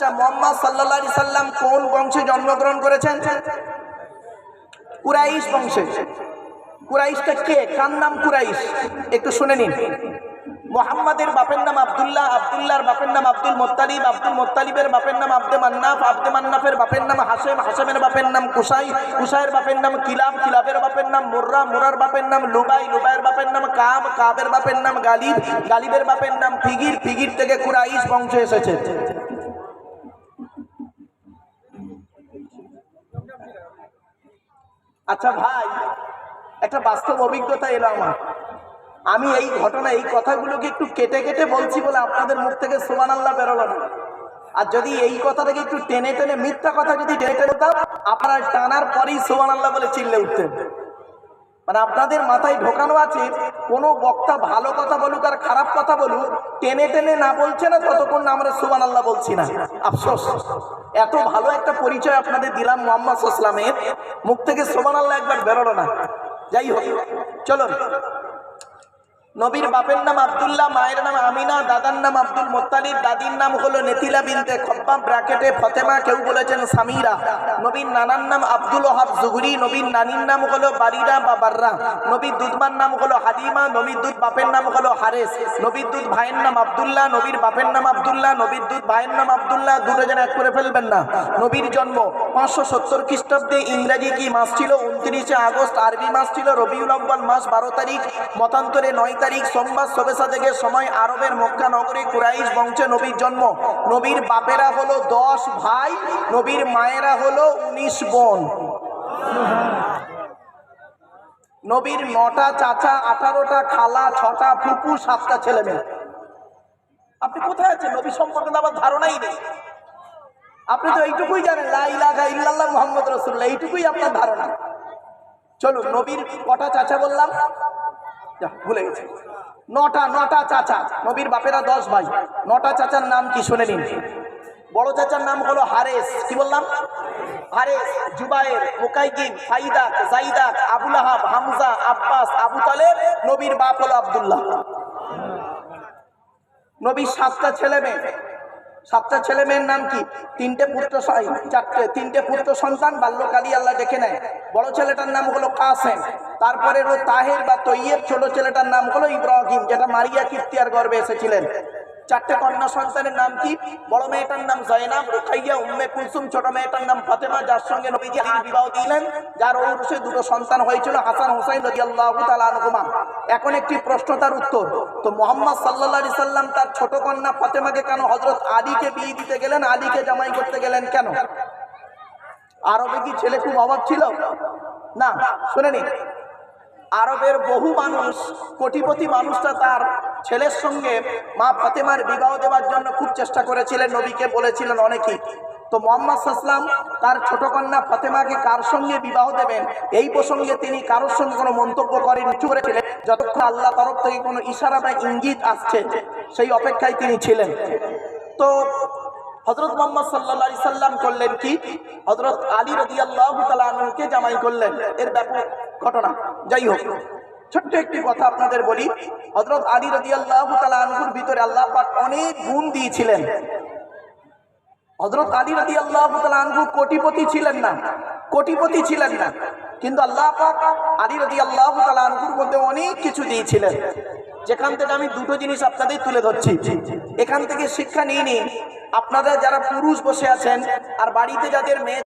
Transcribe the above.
আচ্ছা মোহাম্মদ আলাইহি সাল্লাম কোন বংশে জন্মগ্রহণ করেছেন কুরাইশ বংশে কুরাইশটা কে কার নাম কুরাইশ একটু শুনে নিন মোহাম্মদের বাপের নাম আবদুল্লাহ আবদুল্লাহর বাপের নাম আব্দুল মোত্তালিব আব্দুল মোত্তালিবের বাপের নাম আব্দে মান্নাফ আব্দে মান্নাফের বাপের নাম হাসেম হাসেমের বাপের নাম কুসাই কুসাইয়ের বাপের নাম কিলাব কিলাবের বাপের নাম মুর্রা মুরার বাপের নাম লুবাই লুবাইয়ের বাপের নাম কাব কাবের বাপের নাম গালিব গালিবের বাপের নাম ফিগির ফিগির থেকে কুরাইশ বংশ এসেছে আচ্ছা ভাই, একটা বাস্তব অভিজ্ঞতা এলো আমার। আমি এই ঘটনা, এই কথাগুলোকে একটু কেটে কেটে বলছি বলে আপনাদের মুখ থেকে সোমান আল্লাহ বেরোলো না। আর যদি এই কথাটাকে একটু টেনে টেনে, মিথ্যা কথা যদি টেনে টেনে দাও, আপনারা টানার পরেই সোমান আল্লাহ বলে চিল্লে উঠতেন মানে আপনাদের মাথায় ঢোকানো আছে, কোনো বক্তা ভালো কথা বলুক আর খারাপ কথা বলুক, টেনে টেনে না বলছে না ততক্ষণ না আমরা সুবান আল্লাহ বলছি না। আফসোস। এত ভালো একটা পরিচয় আপনাদের দিলাম মোহাম্মদ ইসলামের মুখ থেকে সুবান আল্লাহ একবার বেরোলো না। যাই হোক, চলুন। নবীর বাপের নাম আব্দুল্লাহ, মায়ের নাম আমিনা, দাদার নাম আব্দুল মোত্তালিব, দাদির নাম হলো নেতিলা বিনতে খব্বা ব্র্যাকেটে ফতেমা, কেউ বলেছেন সামিরা। নবীর নানার নাম আব্দুল ওহাব জুহরি নবীর নানির নাম হলো বারিরা বা বাররা। নবীর দুধমার নাম হলো হালিমা, নবীর দুধ বাপের নাম হলো হারেস। নবীর দুধ ভাইয়ের নাম আবদুল্লাহ, নবীর বাপের নাম আব্দুল্লাহ, নবীর দুধ ভাইয়ের নাম আব্দুল্লাহ, দুটো যেন এক করে ফেলবেন না। নবীর জন্ম পাঁচশো সত্তর খ্রিস্টাব্দে ইংরাজি কি মাস ছিল? উনত্রিশে আগস্ট, আরবি মাস ছিল, রবিউল আব্বাল মাস, বারো তারিখ। মতান্তরে নয় তারিখ সোমবার সবেসা থেকে সময় আরবের মক্কা নগরী কুরাইশ বংশে নবীর জন্ম। নবীর বাপেরা হলো দশ ভাই, নবীর মায়েরা হলো উনিশ বোন। নবীর নটা চাচা, আঠারোটা খালা, ছটা ফুপু, সাতটা ছেলে মেয়ে। আপনি কোথায় আছেন? নবী সম্পর্কে আমার ধারণাই নেই। আপনি তো এইটুকুই জানেন, লা ইলাহা ইল্লাল্লাহ মুহাম্মদ রাসূলুল্লাহ, এইটুকুই আপনার ধারণা। চলুন, নবীর কটা চাচা বললাম? ভুলে গেছে। নটা নটা চাচা, নবীর বাপেরা দশ ভাই। নটা চাচার নাম কি শুনে নিন। বড় চাচার নাম হলো হারেস। কি বললাম? হারেস, জুবায়ের মুকাইকিন ফাইদাক জাইদাক আবুল আহাব, হামজা, আব্বাস, আবু তালেব, নবীর বাপ হলো আবদুল্লাহ। নবীর সাতটা ছেলে মেয়ে। সাতটা ছেলে মেয়ের নাম কি? তিনটে পুত্র চারটে, তিনটে পুত্র সন্তান বাল্যকালী আল্লাহ দেখে নেয়। বড় ছেলেটার নাম হলো কাসেম। তারপরে তাহের বা তৈয়ের ছোট ছেলেটার নাম হলো ইব্রাহিম, যেটা মারিয়া কীর্তিয়ার গর্বে এসেছিলেন। চারটে কন্যা সন্তানের নাম কি? বড় মেয়েটার নাম জয়নাব রুখাইয়া উম্মে কুলসুম, ছোট মেয়েটার নাম ফাতেমা, যার সঙ্গে নবীজি আলীর বিবাহ দিলেন যার ঔরসে দুটো সন্তান হয়েছিল হাসান হুসাইন রাদিয়াল্লাহু তাআলা আনহুমা। এখন একটি প্রশ্ন তার উত্তর, তো মোহাম্মদ আলাইহি সাল্লাম তার ছোট কন্যা ফাতেমাকে কেন হযরত আলীকে বিয়ে দিতে গেলেন, আলীকে জামাই করতে গেলেন কেন? আরবে কি ছেলে খুব অভাব ছিল? না শুনে আরবের বহু মানুষ, কোটিপতি মানুষটা তার ছেলের সঙ্গে মা ফাতেমার বিবাহ দেওয়ার জন্য খুব চেষ্টা করেছিলেন, নবীকে বলেছিলেন অনেকেই। তো মোহাম্মদ সাসলাম তার ছোট কন্যা ফাতেমাকে কার সঙ্গে বিবাহ দেবেন? এই প্রসঙ্গে তিনি কারোর সঙ্গে কোনো মন্তব্য করেন চুপ করেছিলেন যতক্ষণ আল্লাহ তরফ থেকে কোনো ইশারা বা ইঙ্গিত আসছে, সেই অপেক্ষায় তিনি ছিলেন। তো হজরত মোহাম্মদ সাল্লা সাল্লাম করলেন কি? হজরত আলী রদি আল্লাহকে জামাই করলেন। এর ব্যাপক ঘটনা। যাই হোক ছোট্ট একটি কথা আপনাদের বলি। হজরত আলী রদি আল্লাহ ভিতরে আল্লাহ পাক অনেক গুণ দিয়েছিলেন। হজরত আলী রদি আল্লাহ কোটিপতি ছিলেন না, কোটিপতি ছিলেন না। কিন্তু আল্লাহ পাক আলী রদি আল্লাহ তালুর মধ্যে অনেক কিছু দিয়েছিলেন। যেখান থেকে আমি দুটো জিনিস আপনাদের তুলে ধরছি। এখান থেকে শিক্ষা নিয়ে নিন, আপনারা যারা পুরুষ বসে আছেন আর বাড়িতে যাদের মেয়ে